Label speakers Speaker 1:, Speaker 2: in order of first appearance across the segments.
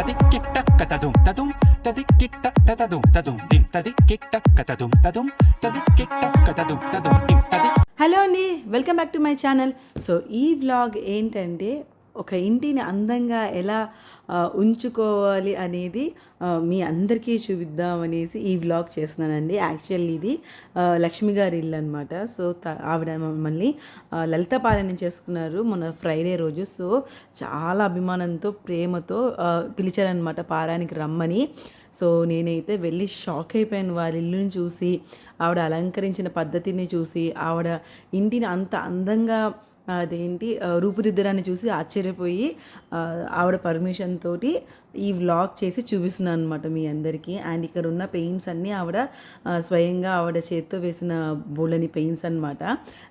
Speaker 1: తదిక్కిట్ట కతదుం తదుం తదిక్కిట్ట తతదుం తదుం దిం తదిక్కిట్ట కతదుం తదుం తదిక్కిట్ట కతదుం తదుం దిం తది
Speaker 2: హలో అండి welcome back to my channel so ఈ వ్లాగ్ ఏంటంటే ఒక ఇంటిని అందంగా ఎలా ఉంచుకోవాలి అనేది మీ అందరికీ చూపిద్దాం అనేసి ఈ వ్లాగ్ చేస్తున్నానండి. యాక్చువల్లీ ఇది లక్ష్మి గారి ఇల్లు అనమాట సో త- ఆవిడ మమ్మల్ని లలితపాలన చేసుకున్నారు మొన్న ఫ్రైడే రోజు. సో చాలా అభిమానంతో ప్రేమతో పిలిచారనమాట పారానికి రమ్మని. సో నేనైతే వెళ్ళి షాక్ అయిపోయాను. వాళ్ళ ఇల్లుని చూసి ఆవిడ అలంకరించిన పద్ధతిని చూసి ఆవిడ ఇంటిని అంత అందంగా అదేంటి రూపుదిద్దరాన్ని రూపుదిద్దడాన్ని చూసి ఆశ్చర్యపోయి ఆవిడ పర్మిషన్ తోటి ఈ వ్లాగ్ చేసి చూపిస్తున్నాను అనమాట మీ అందరికీ. అండ్ ఇక్కడ ఉన్న పెయింట్స్ అన్నీ ఆవిడ స్వయంగా ఆవిడ చేత్తో వేసిన బోలని పెయింట్స్ అనమాట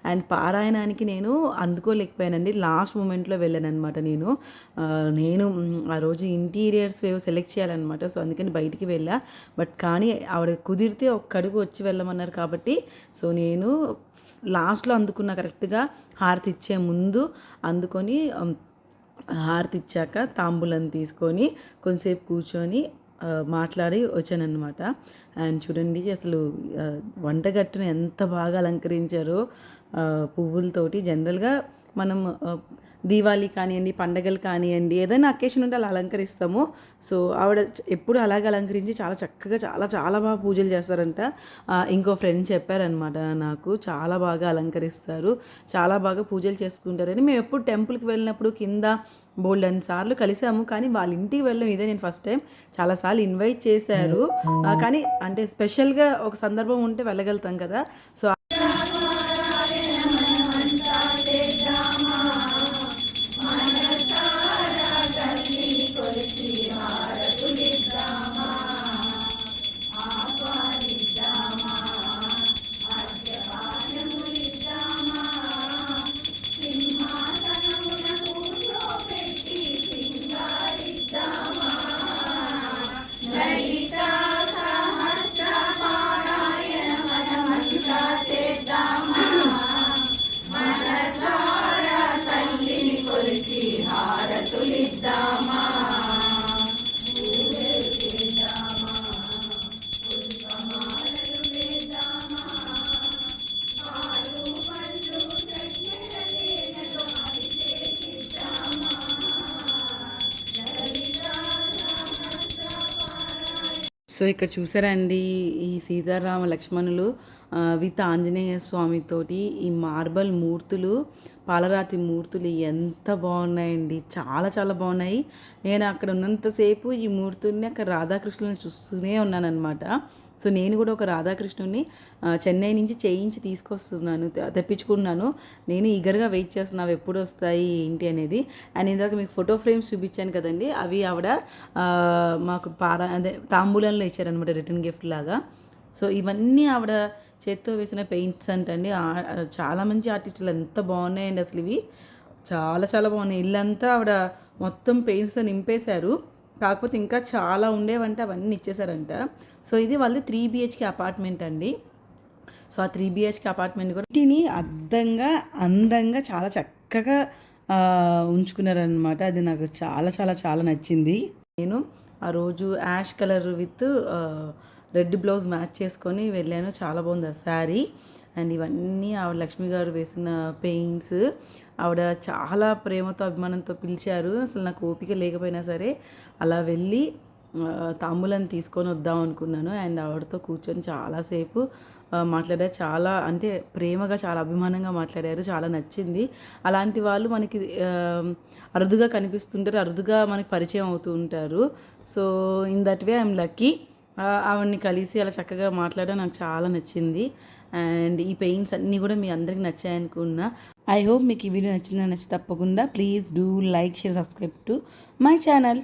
Speaker 2: అండ్ పారాయణానికి నేను అందుకోలేకపోయానండి. లాస్ట్ మూమెంట్లో వెళ్ళాను అనమాట నేను నేను ఆ రోజు ఇంటీరియర్స్ వేవ్ సెలెక్ట్ చేయాలన్నమాట సో అందుకని బయటికి వెళ్ళా. బట్ కానీ ఆవిడ కుదిరితే ఒక్క అడుగు వచ్చి వెళ్ళమన్నారు కాబట్టి సో నేను లాస్ట్లో అందుకున్న కరెక్ట్గా హారతి ఇచ్చే ముందు అందుకొని హారతి ఇచ్చాక తాంబూలం తీసుకొని కొంచెంసేపు కూర్చొని మాట్లాడి వచ్చానన్నమాట. అండ్ చూడండి అసలు వంటగట్టును ఎంత బాగా అలంకరించారో పువ్వులతోటి. జనరల్గా మనం దీవాళీ కానివ్వండి పండగలు కానివ్వండి ఏదైనా అకేషన్ ఉంటే అలా అలంకరిస్తాము. సో ఆవిడ ఎప్పుడు అలాగే అలంకరించి చాలా చక్కగా చాలా చాలా బాగా పూజలు చేస్తారంట. ఇంకో ఫ్రెండ్ చెప్పారనమాట నాకు చాలా బాగా అలంకరిస్తారు చాలా బాగా పూజలు చేసుకుంటారని. మేము ఎప్పుడు టెంపుల్కి వెళ్ళినప్పుడు కింద బోల్డ్ అన్ని సార్లు కలిసాము కానీ వాళ్ళ ఇంటికి వెళ్ళడం ఇదే నేను ఫస్ట్ టైం. చాలాసార్లు ఇన్వైట్ చేశారు. కానీ అంటే స్పెషల్గా ఒక సందర్భం ఉంటే వెళ్ళగలుగుతాం కదా. సో సో ఇక్కడ చూసారా అండి ఈ సీతారామ లక్ష్మణులు విత్ ఆంజనేయ స్వామితోటి ఈ మార్బల్ మూర్తులు పాలరాతి మూర్తులు ఎంత బాగున్నాయండి. చాలా చాలా బాగున్నాయి. నేను అక్కడ ఉన్నంతసేపు ఈ మూర్తుల్ని అక్కడ రాధాకృష్ణులను చూస్తూనే ఉన్నానన్నమాట. సో నేను కూడా ఒక రాధాకృష్ణుని చెన్నై నుంచి చేయించి తీసుకొస్తున్నాను తె- తెప్పించుకున్నాను. నేను ఈగర్గా వెయిట్ చేస్తున్నాను అవి ఎప్పుడు వస్తాయి ఏంటి అనేది. అండ్ ఇందాక మీకు ఫోటో ఫ్రేమ్స్ చూపించాను కదండి అవి ఆవిడ మాకు పారా అదే తాంబూలంలో ఇచ్చారనమాట రిటర్న్ గిఫ్ట్ లాగా. సో ఇవన్నీ ఆవిడ చేత్తో వేసిన పెయింట్స్ అంటండి. చాలా మంచి ఆర్టిస్టులు ఎంత బాగున్నాయండి అసలు ఇవి. చాలా చాలా బాగున్నాయి. ఇల్లంతా ఆవిడ మొత్తం పెయింట్స్తో నింపేశారు. కాకపోతే ఇంకా చాలా ఉండేవంటే అవన్నీ ఇచ్చేసారంట. సో ఇది వాళ్ళది త్రీ బిహెచ్కే అపార్ట్మెంట్ అండి. సో ఆ త్రీ బిహెచ్కే అపార్ట్మెంట్ కూడా ఇంటిని అద్దంగా అందంగా చాలా చక్కగా ఉంచుకున్నారనమాట అది నాకు చాలా చాలా చాలా నచ్చింది. నేను ఆ రోజు ash colour with red blouse match చేసుకొని వెళ్ళాను. చాలా బాగుంది ఆ శారీ. అండ్ ఇవన్నీ ఆవిడ లక్ష్మి గారు వేసిన పెయింట్స్. ఆవిడ చాలా ప్రేమతో అభిమానంతో పిలిచారు. అసలు నాకు ఓపిక లేకపోయినా సరే అలా వెళ్ళి ఆ, తాంబూలం తీసుకొని వద్దాం అనుకున్నాను. అండ్ ఆవిడతో కూర్చొని చాలాసేపు మాట్లాడారు చాలా అంటే ప్రేమగా చాలా అభిమానంగా మాట్లాడారు. చాలా నచ్చింది. అలాంటి వాళ్ళు మనకి అరుదుగా కనిపిస్తుంటారు. అరుదుగా మనకి పరిచయం అవుతూ ఉంటారు. So in that way I'm lucky. ఆవిడని కలిసి అలా చక్కగా మాట్లాడడం నాకు చాలా నచ్చింది. అండ్ ఈ పెయింట్స్ అన్నీ కూడా మీ అందరికి నచ్చాయనుకున్నా ఐ హోప్ మీకు ఈ వీడియో నచ్చిందని నచ్చి తప్పకుండా please do like share subscribe to my channel